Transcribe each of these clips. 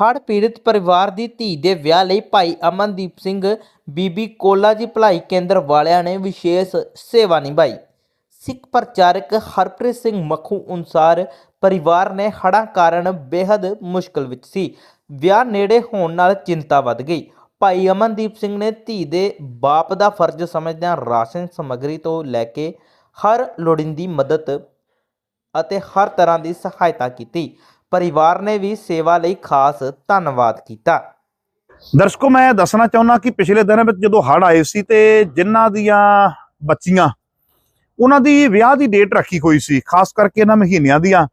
ਹੜ੍ਹ ਪੀੜਤ ਪਰਿਵਾਰ ਦੀ ਧੀ ਦੇ ਵਿਆਹ ਲਈ ਭਾਈ ਅਮਨਦੀਪ ਸਿੰਘ ਬੀਬੀ ਕੋਲਾ ਜੀ ਭਲਾਈ ਕੇਂਦਰ ਵਾਲਿਆਂ ਨੇ ਵਿਸ਼ੇਸ਼ ਸੇਵਾ ਨਿਭਾਈ। ਸਿੱਖ ਪ੍ਰਚਾਰਕ ਹਰਪ੍ਰੀਤ ਸਿੰਘ ਮੱਖੂ ਅਨੁਸਾਰ ਪਰਿਵਾਰ ਨੇ ਹੜ੍ਹਾਂ ਕਾਰਨ ਬੇहद ਮੁਸ਼ਕਲ ਵਿੱਚ ਸੀ। ਵਿਆਹ ਨੇੜੇ ਹੋਣ ਨਾਲ ਚਿੰਤਾ ਵੱਧ ਗਈ। ਭਾਈ ਅਮਨਦੀਪ ਸਿੰਘ ਨੇ ਧੀ ਦੇ ਬਾਪ ਦਾ ਫਰਜ਼ ਸਮਝਦਿਆਂ ਰਾਸ਼ਨ ਸਮੱਗਰੀ ਤੋਂ ਲੈ ਕੇ ਹਰ ਲੋੜੀਂਦੀ ਮਦਦ ਅਤੇ ਹਰ ਤਰ੍ਹਾਂ ਦੀ ਸਹਾਇਤਾ ਕੀਤੀ। ਪਰਿਵਾਰ ਨੇ ਵੀ ਸੇਵਾ ਲਈ ਖਾਸ ਧੰਨਵਾਦ ਕੀਤਾ। ਦਰਸ਼ਕੋ, ਮੈਂ ਦੱਸਣਾ ਚਾਹੁੰਦਾ ਕਿ ਪਿਛਲੇ ਦਿਨਾਂ ਵਿੱਚ ਜਦੋਂ ਹੜ੍ਹ ਆਏ ਸੀ ਤੇ ਜਿਨ੍ਹਾਂ ਦੀਆਂ ਬੱਚੀਆਂ, ਉਹਨਾਂ ਦੀ ਵਿਆਹ ਦੀ ਡੇਟ ਰੱਖੀ ਹੋਈ ਸੀ, ਖਾਸ ਕਰਕੇ ਇਹਨਾਂ ਮਹੀਨਿਆਂ ਦੀਆਂ,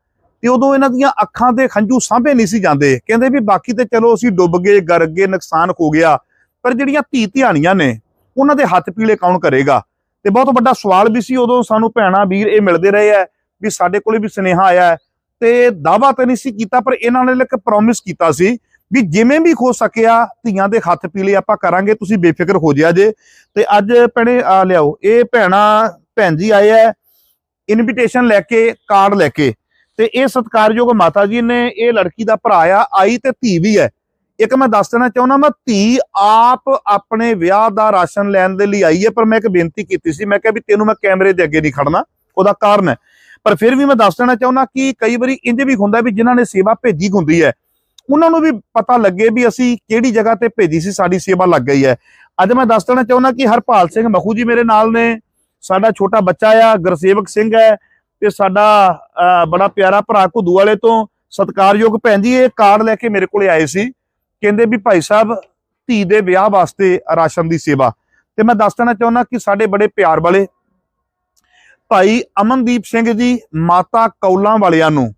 ਤੇ ਉਦੋਂ ਇਹਨਾਂ ਦੀਆਂ ਅੱਖਾਂ ਦੇ ਖੰਝੂ ਸਾਂਭੇ ਨਹੀਂ ਸੀ ਜਾਂਦੇ। ਕਹਿੰਦੇ ਵੀ ਬਾਕੀ ਤੇ ਚਲੋ ਅਸੀਂ ਡੁੱਬ ਗਏ, ਗਰ ਗਏ, ਨੁਕਸਾਨ ਹੋ ਗਿਆ, ਪਰ ਜਿਹੜੀਆਂ ਧੀ ਧਿਆਣੀਆਂ ਨੇ, ਉਹਨਾਂ ਦੇ ਹੱਥ ਪੀਲੇ ਕੌਣ ਕਰੇਗਾ? ਤੇ ਬਹੁਤ ਵੱਡਾ ਸਵਾਲ ਵੀ ਸੀ ਉਦੋਂ ਸਾਨੂੰ ਭੈਣਾ, ਵੀਰ ਇਹ ਮਿਲਦੇ ਰਹੇ ਆ ਵੀ ਸਾਡੇ ਕੋਲੇ ਵੀ ਸੁਨੇਹਾ ਆਇਆ ਤੇ ਦਾਵਾ ਤਾਂ ਨਹੀਂ ਸੀ ਕੀਤਾ, ਪਰ ਇਹਨਾਂ ਨੇ ਇੱਕ ਪ੍ਰੋਮਿਸ ਕੀਤਾ ਸੀ ਵੀ ਜਿਵੇਂ ਵੀ ਹੋ ਸਕਿਆ ਧੀਆਂ ਦੇ ਹੱਥ ਪੀਲੇ ਆਪਾਂ ਕਰਾਂਗੇ, ਤੁਸੀਂ ਬੇਫਿਕਰ ਹੋ ਜਿਆ ਜੇ। ਤੇ ਅੱਜ ਭੈਣੇ, ਆ ਲਿਆਓ, ਇਹ ਭੈਣਾ, ਭੈਣ ਜੀ ਆਏ ਐ ਇਨਵੀਟੇਸ਼ਨ ਲੈ ਕੇ ਕਾਰਡ ਲੈ ਕੇ। ਤੇ ਇਹ ਸਤਿਕਾਰਯੋਗ ਮਾਤਾ ਜੀ ਨੇ, ਇਹ ਲੜਕੀ ਦਾ ਭਰਾ ਆ, ਆਈ ਤੇ ਧੀ ਵੀ ਹੈ ਇੱਕ ਮੈਂ ਦੱਸ ਦੇਣਾ ਚਾਹੁੰਦਾ ਮੈਂ ਧੀ ਆਪ ਆਪਣੇ ਵਿਆਹ ਦਾ ਰਾਸ਼ਨ ਲੈਣ ਦੇ ਲਈ ਆਈ ਹੈ ਪਰ ਮੈਂ ਇੱਕ ਬੇਨਤੀ ਕੀਤੀ ਸੀ, ਮੈਂ ਕਿਹਾ ਵੀ ਤੈਨੂੰ ਮੈਂ ਕੈਮਰੇ ਦੇ ਅੱਗੇ ਨਹੀਂ ਖੜਨਾ, ਉਹਦਾ ਕਾਰਨ ਹੈ ਪਰ ਫਿਰ ਵੀ ਮੈਂ ਦੱਸ ਦੇਣਾ ਚਾਹੁੰਦਾ ਕਿ ਕਈ ਵਾਰੀ ਇੰਜ ਵੀ ਹੁੰਦਾ ਵੀ ਜਿਨ੍ਹਾਂ ਨੇ ਸੇਵਾ ਭੇਜੀ ਹੁੰਦੀ ਹੈ, ਉਹਨਾਂ ਨੂੰ ਵੀ ਪਤਾ ਲੱਗੇ ਵੀ ਅਸੀਂ ਕਿਹੜੀ ਜਗ੍ਹਾ ਤੇ ਭੇਜੀ ਸੀ, ਸਾਡੀ ਸੇਵਾ ਲੱਗ ਗਈ ਹੈ। ਅੱਜ ਮੈਂ ਦੱਸ ਦੇਣਾ ਚਾਹੁੰਦਾ ਕਿ ਹਰਪਾਲ ਸਿੰਘ ਮਖੂ ਜੀ ਮੇਰੇ ਨਾਲ ਨੇ। ਸਾਡਾ ਛੋਟਾ ਬੱਚਾ ਆ, ਗੁਰਸੇਵਕ ਸਿੰਘ ਹੈ ਤੇ ਸਾਡਾ ਬੜਾ ਪਿਆਰਾ ਭਰਾ ਘੁੱਦੂ ਵਾਲੇ ਤੋਂ ਸਤਿਕਾਰਯੋਗ ਭੈਣ ਜੀ, ਇਹ ਕਾਰਡ ਲੈ ਕੇ ਮੇਰੇ ਕੋਲੇ ਆਏ ਸੀ। ਕਹਿੰਦੇ ਵੀ ਭਾਈ ਸਾਹਿਬ, ਧੀ ਦੇ ਵਿਆਹ ਵਾਸਤੇ ਰਾਸ਼ਨ ਦੀ ਸੇਵਾ। ਤੇ ਮੈਂ ਦੱਸ ਦੇਣਾ ਚਾਹੁੰਦਾ ਕਿ ਸਾਡੇ ਬੜੇ ਪਿਆਰ ਵਾਲੇ ਭਾਈ ਅਮਨਦੀਪ ਸਿੰਘ ਜੀ ਮਾਤਾ ਕੌਲਾਂ ਵਾਲਿਆਂ ਨੂੰ।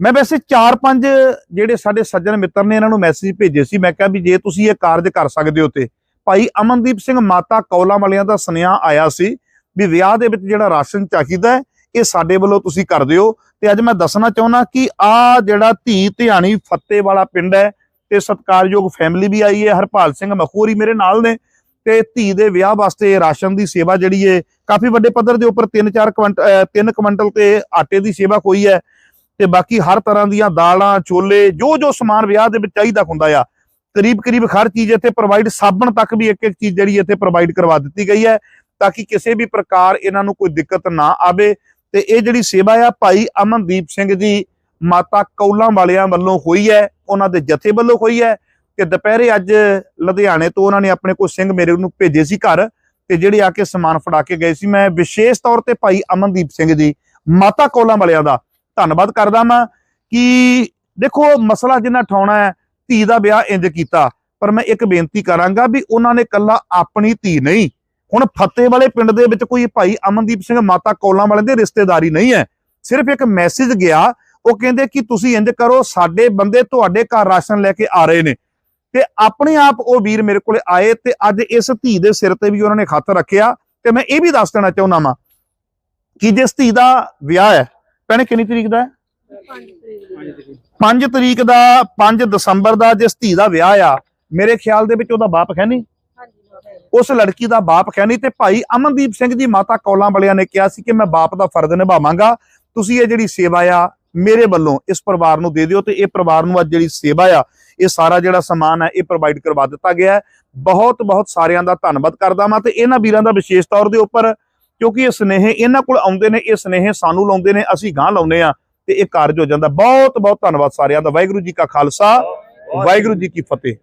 ਮੈਂ ਵੈਸੇ 4-5 ਜਿਹੜੇ ਸਾਡੇ ਸੱਜਣ ਮਿੱਤਰ ਨੇ ਇਹਨਾਂ ਨੂੰ ਮੈਸੇਜ ਭੇਜੇ ਸੀ। ਮੈਂ ਕਿਹਾ ਵੀ ਜੇ ਤੁਸੀਂ ਇਹ ਕਾਰਜ ਕਰ ਸਕਦੇ ਹੋ ਤੇ ਭਾਈ ਅਮਨਦੀਪ ਸਿੰਘ ਮਾਤਾ ਕੌਲਾਂ ਵਾਲਿਆਂ ਦਾ ਸੁਨੇਹਾ ਆਇਆ ਸੀ ਵੀ ਵਿਆਹ ਦੇ ਵਿੱਚ ਜਿਹੜਾ ਰਾਸ਼ਨ ਚਾਹੀਦਾ ਇਹ ਸਾਡੇ ਵੱਲੋਂ ਤੁਸੀਂ ਕਰ ਦਿਓ। ਤੇ ਅੱਜ ਮੈਂ ਦੱਸਣਾ ਚਾਹੁੰਦਾ ਕਿ ਆ ਜਿਹੜਾ ਧੀ ਧਿਆਣੀ ਫੱਤੇ ਵਾਲਾ ਪਿੰਡ ਹੈ ਤੇ ਸਤਿਕਾਰਯੋਗ ਫੈਮਿਲੀ ਵੀ ਆਈ ਹੈ। ਹਰਪਾਲ ਸਿੰਘ ਮਖੂਰੀ ਮੇਰੇ ਨਾਲ ਨੇ। ਤੇ ਧੀ ਦੇ ਵਿਆਹ ਵਾਸਤੇ ਰਾਸ਼ਨ ਦੀ ਸੇਵਾ ਜਿਹੜੀ ਹੈ ਕਾਫੀ ਵੱਡੇ ਪੱਧਰ ਦੇ ਉੱਪਰ 3-4 ਕੁਇੰਟਲ 3 ਕੁਇੰਟਲ ਤੇ ਆਟੇ ਦੀ ਸੇਵਾ ਹੋਈ ਹੈ। ਤੇ ਬਾਕੀ ਹਰ ਤਰ੍ਹਾਂ ਦੀਆਂ ਦਾਲਾਂ, ਛੋਲੇ ਜੋ ਜੋ ਸਮਾਨ ਵਿਆਹ ਦੇ ਵਿੱਚ ਚਾਹੀਦਾ ਹੁੰਦਾ ਆ ਕਰੀਬ ਕਰੀਬ ਹਰ ਚੀਜ਼ ਇੱਥੇ ਪ੍ਰੋਵਾਈਡ ਸਾਬਣ ਤੱਕ ਵੀ ਇੱਕ ਇੱਕ ਚੀਜ਼ ਜਿਹੜੀ ਇੱਥੇ ਪ੍ਰੋਵਾਈਡ ਕਰਵਾ ਦਿੱਤੀ ਗਈ ਹੈ, ਤਾਂ ਕਿ ਕਿਸੇ ਵੀ ਪ੍ਰਕਾਰ ਇਹਨਾਂ ਨੂੰ ਕੋਈ ਦਿੱਕਤ ਨਾ ਆਵੇ। ਤੇ ਇਹ ਜਿਹੜੀ ਸੇਵਾ ਆ, ਭਾਈ ਅਮਨਦੀਪ ਸਿੰਘ ਜੀ, ਮਾਤਾ ਕੌਲਾਂ ਵਾਲਿਆਂ ਵੱਲੋਂ ਹੋਈ ਹੈ, ਉਹਨਾਂ ਦੇ ਜਥੇ ਵੱਲੋਂ ਹੋਈ ਹੈ। ਤੇ ਦੁਪਹਿਰੇ ਅੱਜ ਲੁਧਿਆਣੇ ਤੋਂ ਉਹਨਾਂ ਨੇ ਆਪਣੇ ਕੋਲ ਸਿੰਘ ਮੇਰੇ ਨੂੰ ਭੇਜੇ ਸੀ ਘਰ ਤੇ ਜਿਹੜੇ ਆ ਕੇ ਸਮਾਨ ਫੜਾ ਕੇ ਗਏ ਸੀ। ਮੈਂ ਵਿਸ਼ੇਸ਼ ਤੌਰ ਤੇ ਭਾਈ ਅਮਨਦੀਪ ਸਿੰਘ ਜੀ ਮਾਤਾ ਕੌਲਾਂ ਵਾਲਿਆਂ ਦਾ ਧੰਨਵਾਦ ਕਰਦਾ ਮੈਂ ਕਿ ਦੇਖੋ ਮਸਲਾ ਜਿੰਨਾ ਠਾਉਣਾ ਹੈ, ਧੀ ਦਾ ਵਿਆਹ ਇੰਜ ਕੀਤਾ, ਪਰ ਮੈਂ ਇੱਕ ਬੇਨਤੀ ਕਰਾਂਗਾ ਵੀ ਉਹਨਾਂ ਨੇ ਕੱਲਾ ਆਪਣੀ ਧੀ ਨਹੀਂ। ਹੁਣ ਫੱਤੇ ਵਾਲੇ ਪਿੰਡ ਦੇ ਵਿੱਚ ਕੋਈ ਭਾਈ ਅਮਨਦੀਪ ਸਿੰਘ ਮਾਤਾ ਕੌਲਾਂ ਵਾਲੇ ਦੇ ਰਿਸ਼ਤੇਦਾਰੀ ਨਹੀਂ ਹੈ। ਸਿਰਫ ਇੱਕ ਮੈਸੇਜ ਗਿਆ, ਉਹ ਕਹਿੰਦੇ ਕਿ ਤੁਸੀਂ ਇੰਜ ਕਰੋ, ਸਾਡੇ ਬੰਦੇ ਤੁਹਾਡੇ ਘਰ ਰਾਸ਼ਨ ਲੈ ਕੇ ਆ ਰਹੇ ਨੇ। ਤੇ ਆਪਣੇ ਆਪ ਉਹ ਵੀਰ ਮੇਰੇ ਕੋਲੇ ਆਏ ਤੇ ਅੱਜ ਇਸ ਧੀ ਦੇ ਸਿਰ ਤੇ ਵੀ ਉਹਨਾਂ ਨੇ ਖੱਤ ਰੱਖਿਆ ਤੇ ਮੈਂ ਇਹ ਵੀ ਦੱਸ ਦੇਣਾ ਚਾਹੁੰਦਾ ਵਾਂ ਕਿ ਜਿਸ ਧੀ ਦਾ ਵਿਆਹ ਹੈ, ਭੈਣੇ ਕਿੰਨੀ ਤਰੀਕ ਦਾ ਹੈ? 5 ਤਰੀਕ ਦਾ 5 ਦਸੰਬਰ ਦਾ ਜਿਸ ਧੀ ਦਾ ਵਿਆਹ ਆ, ਮੇਰੇ ਖਿਆਲ ਦੇ ਵਿੱਚ ਉਹਦਾ ਬਾਪ ਹੈ ਨਹੀਂ ਉਸ ਲੜਕੀ ਦਾ ਬਾਪ ਹੈ ਤੇ ਭਾਈ ਅਮਨਦੀਪ ਸਿੰਘ ਜੀ ਮਾਤਾ ਕੌਲਾਂ ਵਾਲਿਆਂ ਨੇ ਕਿਹਾ ਸੀ ਕਿ ਮੈਂ ਬਾਪ ਦਾ ਫਰਜ਼ ਨਿਭਾਵਾਂਗਾ। ਤੁਸੀਂ ਇਹ ਜਿਹੜੀ ਸੇਵਾ ਆ, ਮੇਰੇ ਵੱਲੋਂ ਇਸ ਪਰਿਵਾਰ ਨੂੰ ਦੇ ਦਿਓ ਤੇ ਇਹ ਪਰਿਵਾਰ ਨੂੰ ਅੱਜ ਜਿਹੜੀ ਸੇਵਾ ਆ ਇਹ ਸਾਰਾ ਜਿਹੜਾ ਸਮਾਨ ਹੈ ਇਹ ਪ੍ਰੋਵਾਈਡ ਕਰਵਾ ਦਿੱਤਾ ਗਿਆ ਹੈ। ਬਹੁਤ ਬਹੁਤ ਸਾਰਿਆਂ ਦਾ ਧੰਨਵਾਦ ਕਰਦਾ ਮੈਂ ਤੇ ਇਹਨਾਂ ਵੀਰਾਂ ਦਾ ਵਿਸ਼ੇਸ਼ ਤੌਰ ਦੇ ਉੱਪਰ ਕਿਉਂਕਿ ਇਹ ਸਨੇਹ ਇਹਨਾਂ ਕੋਲ ਆਉਂਦੇ ਨੇ ਇਹ ਸਨੇਹ ਸਾਨੂੰ ਲਾਉਂਦੇ ਨੇ ਅਸੀਂ ਗਾਂ ਲਾਉਂਦੇ ਆ ਤੇ ਇਹ ਕਾਰਜ ਹੋ ਜਾਂਦਾ। ਬਹੁਤ ਬਹੁਤ ਧੰਨਵਾਦ ਸਾਰਿਆਂ ਦਾ। ਵਾਹਿਗੁਰੂ ਜੀ ਕਾ ਖਾਲਸਾ ਵਾਹਿਗੁਰੂ ਜੀ ਕੀ ਫਤਿਹ।